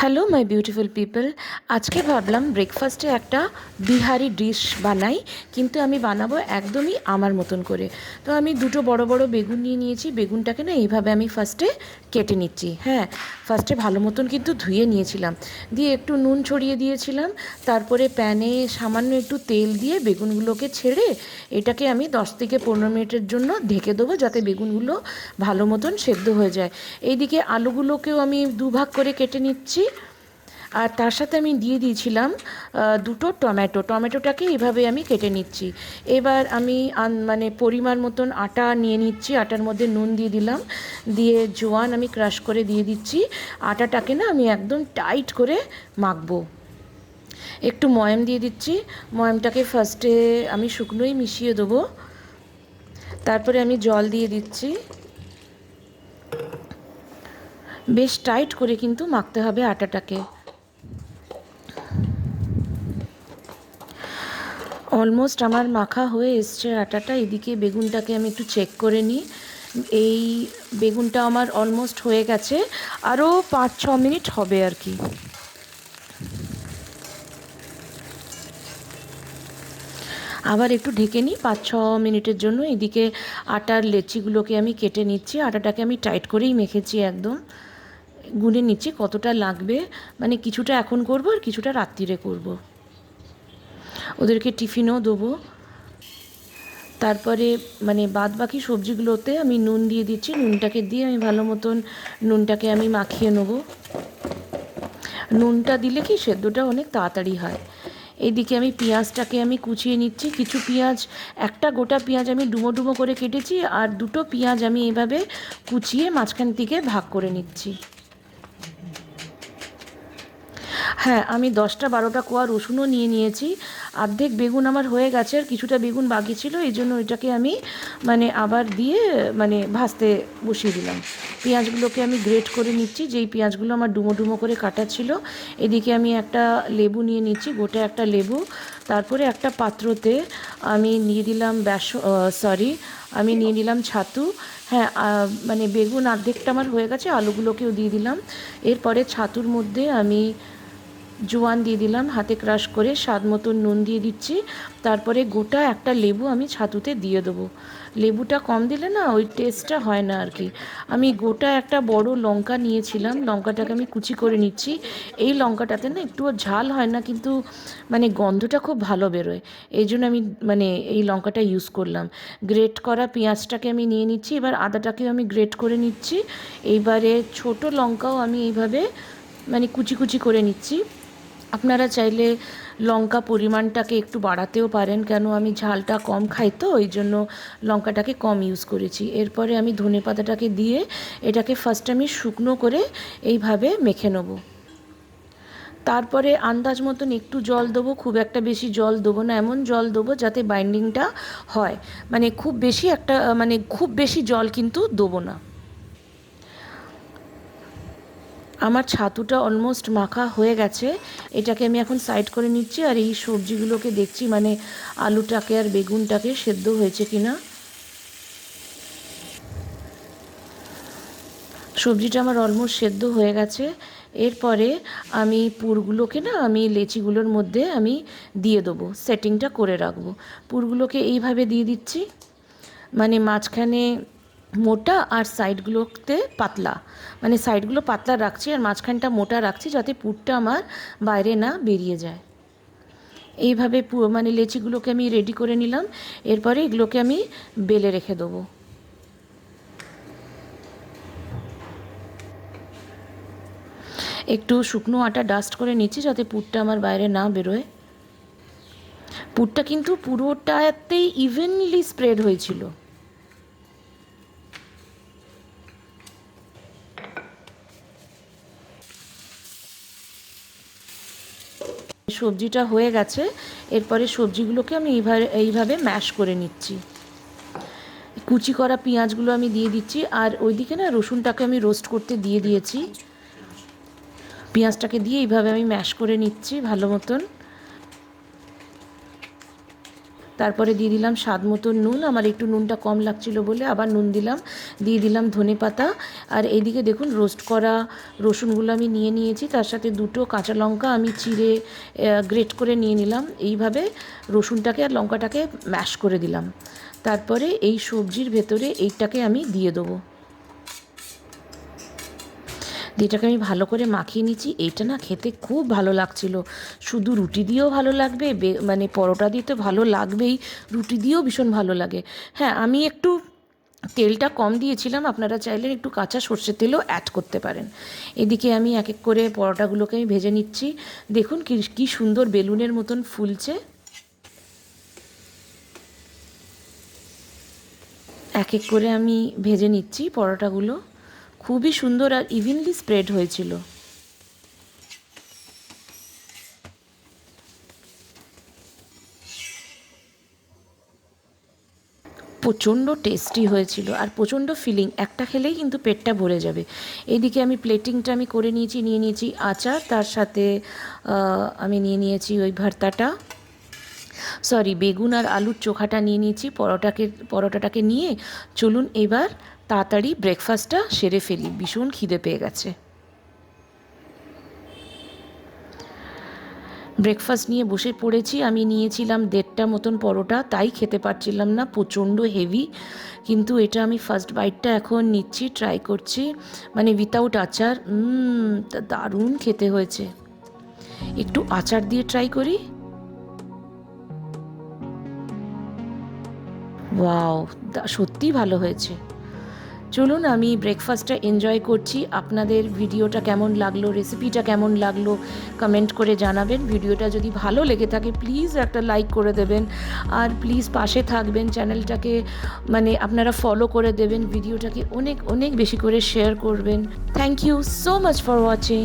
Hello my beautiful people আজকে ভাবলাম ব্রেকফাস্টে একটা বিহারি ডিশ বানাই, কিন্তু আমি বানাবো একদমই আমার মতন করে। তো আমি দুটো বড় বড় বেগুন নিয়ে নিয়েছি, বেগুনটাকে না এইভাবে আমি ফার্স্টে কেটে নিচ্ছি। হ্যাঁ ফার্স্টে ভালো মতন কিন্তু ধুয়ে নিয়েছিলাম। দিয়ে একটু নুন ছড়িয়ে দিয়েছিলাম, তারপরে প্যানে সামান্য একটু তেল দিয়ে বেগুনগুলোকে ছেড়ে এটাকে আমি দশ থেকে পনেরো মিনিটের জন্য ঢেকে দেবো, যাতে বেগুনগুলো ভালো মতন সেদ্ধ হয়ে যায়। এইদিকে আলুগুলোকেও আমি দুভাগ করে কেটে নিচ্ছি। আর তার সাথে আমি দিয়ে দিয়েছিলাম দুটো টমেটো। টমেটোটাকে এইভাবে আমি কেটে নিচ্ছি। এবার আমি মানে পরিমাণ মতন আটা নিয়ে নিচ্ছি। আটার মধ্যে নুন দিয়ে দিলাম। দিয়ে জোয়ান আমি ক্রাশ করে দিয়ে দিচ্ছি। আটাটাকে না আমি একদম টাইট করে মাখবো। একটু ময়াম দিয়ে দিচ্ছি। ময়ামটাকে ফার্স্টে আমি শুকনোই মিশিয়ে দেবো। তারপরে আমি জল দিয়ে দিচ্ছি। বেশ টাইট করে কিন্তু মাখতে হবে আটাটাকে। অলমোস্ট আমার মাখা হয়ে এসছে আটাটা। এদিকে বেগুনটাকে আমি একটু চেক করে নিই। এই বেগুনটা আমার অলমোস্ট হয়ে গেছে। আরও পাঁচ, ছ মিনিট হবে আর কি। আবার একটু ঢেকে নিই, পাঁচ, ছ মিনিটের জন্য। এদিকে আটার লেচিগুলোকে আমি কেটে নিচ্ছি। আটাটাকে আমি টাইট করেই মেখেছি একদম। গুনে নিচ্ছি কতটা লাগবে। মানে কিছুটা এখন করব আর কিছুটা রাত্রিরে করব। ওদেরকে টিফিনও দেবো। তারপরে মানে বাদ বাকি সবজিগুলোতে আমি নুন দিয়ে দিচ্ছি। নুনটাকে দিয়ে আমি ভালো মতন নুনটাকে আমি মাখিয়ে নেব। নুনটা দিলে কি সেদ্ধটা অনেক তাড়াতাড়ি হয়। এইদিকে আমি পেঁয়াজটাকে আমি কুচিয়ে নিচ্ছি। কিছু পেঁয়াজ, একটা গোটা পেঁয়াজ আমি ডুমো ডুমো করে কেটেছি আর দুটো পেঁয়াজ আমি এভাবে কুচিয়ে মাঝখান থেকে ভাগ করে নিচ্ছি। হ্যাঁ আমি দশটা বারোটা কোয়া রসুনও নিয়ে নিয়েছি। অর্ধেক বেগুন আমার হয়ে গেছে, আর কিছুটা বেগুন বাকি ছিল, এই জন্য ওইটাকে আমি মানে আবার দিয়ে মানে ভাজতে বসিয়ে দিলাম। পেঁয়াজগুলোকে আমি গ্রেট করে নিচ্ছি, যেই পেঁয়াজগুলো আমার ডুমো ডুমো করে কাটা ছিল, এদিকে আমি একটা লেবু নিয়ে নিচ্ছি, গোটা একটা লেবু, তারপরে একটা পাত্রতে আমি নিয়ে দিলাম ব্যাস সরি আমি নিয়ে নিলাম ছাতু হ্যাঁ মানে বেগুন অর্ধেকটা আমার হয়ে গেছে, আলুগুলোকেও দিয়ে দিলাম। এরপরে ছাতুর মধ্যে আমি জোয়ান দিয়ে দিলাম, হাতে ক্রাশ করে স্বাদ মতো নুন দিয়ে দিচ্ছি। তারপরে গোটা একটা লেবু আমি ছাতুতে দিয়ে দেবো। লেবুটা কম দিলে না ওই টেস্টটা হয় না আর কি। আমি গোটা একটা বড় লঙ্কা নিয়েছিলাম, লঙ্কাটাকে আমি কুচি করে নিচ্ছি। এই লঙ্কাটাতে না একটুও ঝাল হয় না, কিন্তু মানে গন্ধটা খুব ভালো বেরোয়। এই জন্য আমি মানে এই লঙ্কাটা ইউজ করলাম। গ্রেট করা পেঁয়াজটাকে আমি নিয়ে নিচ্ছি, এবার আদাটাকেও আমি গ্রেট করে নিচ্ছি। এইবারে ছোট লঙ্কাও আমি এইভাবে মানে কুচি কুচি করে নিচ্ছি। আপনারা চাইলে লঙ্কা পরিমাণটাকে একটু বাড়াতেও পারেন, কেন আমি ঝালটা কম খাই তো ওই জন্য লঙ্কাটাকে কম ইউজ করেছি। এরপরে আমি ধনে পাতাটাকে দিয়ে এটাকে ফার্স্ট আমি শুকনো করে এইভাবে মেখে নেব। তারপরে আন্দাজ মতন একটু জল দেবো, খুব একটা বেশি জল দেবো না, এমন জল দেবো যাতে বাইন্ডিংটা হয়। মানে খুব বেশি একটা মানে খুব বেশি জল কিন্তু দেবো না। আমার ছাতুটা অলমোস্ট মাখা হয়ে গেছে। এটাকে আমি এখন সাইড করে নিচ্ছি আর এই সবজিগুলোকে দেখছি মানে আলুটাকে আর বেগুনটাকে সেদ্ধ হয়েছে কিনা। সবজিটা আমার অলমোস্ট সেদ্ধ হয়ে গেছে। এরপরে আমি পুরগুলোকে না, আমি লেচিগুলোর মধ্যে আমি দিয়ে দেবো সেটিংটা করে রাখব। পুরগুলোকে এইভাবে দিয়ে দিচ্ছি। মানে মাঝখানে মোটা আর সাইডগুলোতে পাতলা। মানে সাইডগুলো পাতলা রাখছি আর মাঝখানটা মোটা রাখছি যাতে পুরটা আমার বাইরে না বেরিয়ে যায়। এইভাবে মানে লেচিগুলোকে আমি রেডি করে নিলাম। এরপরে এগুলোকে আমি বেলে রেখে দেবো। একটু শুকনো আটা ডাস্ট করে নিচ্ছি যাতে পুরটা আমার বাইরে না বেরোয়। পুরটা কিন্তু পুরোটাতেই ইভেনলি স্প্রেড হয়েছিল। সবজিটা হয়ে গেছে, এরপরে সবজিগুলোকে আমি এইভাবে এইভাবে ম্যাশ করে নিচ্ছি। কুচি করা পেঁয়াজগুলো আমি দিয়ে দিচ্ছি, আর ওইদিকে না রসুনটাকে আমি রোস্ট করতে দিয়ে দিয়েছি। পেঁয়াজটাকে দিয়ে এইভাবে আমি ম্যাশ করে নিচ্ছি ভালো মতন। তারপরে দিয়ে দিলাম স্বাদ মতো নুন। আমার একটু নুনটা কম লাগছিল বলে আবার নুন দিলাম। দিয়ে দিলাম ধনে পাতা। আর এইদিকে দেখুন রোস্ট করা রসুনগুলো আমি নিয়ে নিয়েছি। তার সাথে দুটো কাঁচা লঙ্কা আমি চিড়ে গ্রেট করে নিয়ে নিলাম। এইভাবে রসুনটাকে আর লঙ্কাটাকে ম্যাশ করে দিলাম। তারপরে এই সবজির ভেতরে এইটাকে আমি দিয়ে দেবো। যেটাকে আমি ভালো করে মাখিয়ে নিচ্ছি এটা না খেতে খুব ভালো লাগছিল। শুধু রুটি দিয়েও ভালো লাগবে মানে পরোটা দিয়ে তো ভালো লাগবেই, রুটি দিয়েও ভীষণ ভালো লাগে। হ্যাঁ আমি একটু তেলটা কম দিয়েছিলাম, আপনারা চাইলে একটু কাঁচা সর্ষের তেলও অ্যাড করতে পারেন। এদিকে আমি এক এক করে পরোটাগুলোকে আমি ভেজে নিচ্ছি। দেখুন কী সুন্দর বেলুনের মতন ফুলছে। এক এক করে আমি ভেজে নিচ্ছি পরোটাগুলো। খুবই সুন্দর আর ইভেনলি স্প্রেড হয়েছিল। প্রচণ্ড টেস্টি হয়েছিল আর প্রচণ্ড ফিলিং একটা খেলেই কিন্তু পেটটা ভরে যাবে। এইদিকে আমি প্লেটিংটা আমি করে নিয়েছি, নিয়ে নিয়েছি আচার, তার সাথে আমি নিয়ে নিয়েছি ওই ভর্তাটা। সরি বেগুন আর আলুর চোখাটা নিয়ে নিয়েছি, পরোটাকে, পরোটাটাকে নিয়ে। চলুন এবার তাড়াতাড়ি ব্রেকফাস্টটা সেরে ফেলি। ভীষণ খিদে পেয়ে গেছে। ব্রেকফাস্ট নিয়ে বসে পড়েছি। আমি নিয়েছিলাম দেড়টা মতন পরোটা, তাই খেতে পারছিলাম না, প্রচণ্ড হেভি কিন্তু এটা আমি ফার্স্ট বাইটটা এখন নিচ্ছি ট্রাই করছি। মানে উইথাউট আচার দারুণ খেতে হয়েছে। একটু আচার দিয়ে ট্রাই করি। ওয়াও সত্যি ভালো হয়েছে। চলুন আমি ব্রেকফাস্টটা এনজয় করছি। আপনাদের ভিডিওটা কেমন লাগল রেসিপিটা কেমন লাগল কমেন্ট করে জানাবেন। ভিডিওটা যদি ভালো লেগে থাকে প্লিজ একটা লাইক করে দেবেন। আর প্লিজ পাশে থাকবেন চ্যানেলটাকে মানে আপনারা ফলো করে দেবেন। ভিডিওটাকে অনেক অনেক বেশি করে শেয়ার করবেন। Thank you so much for watching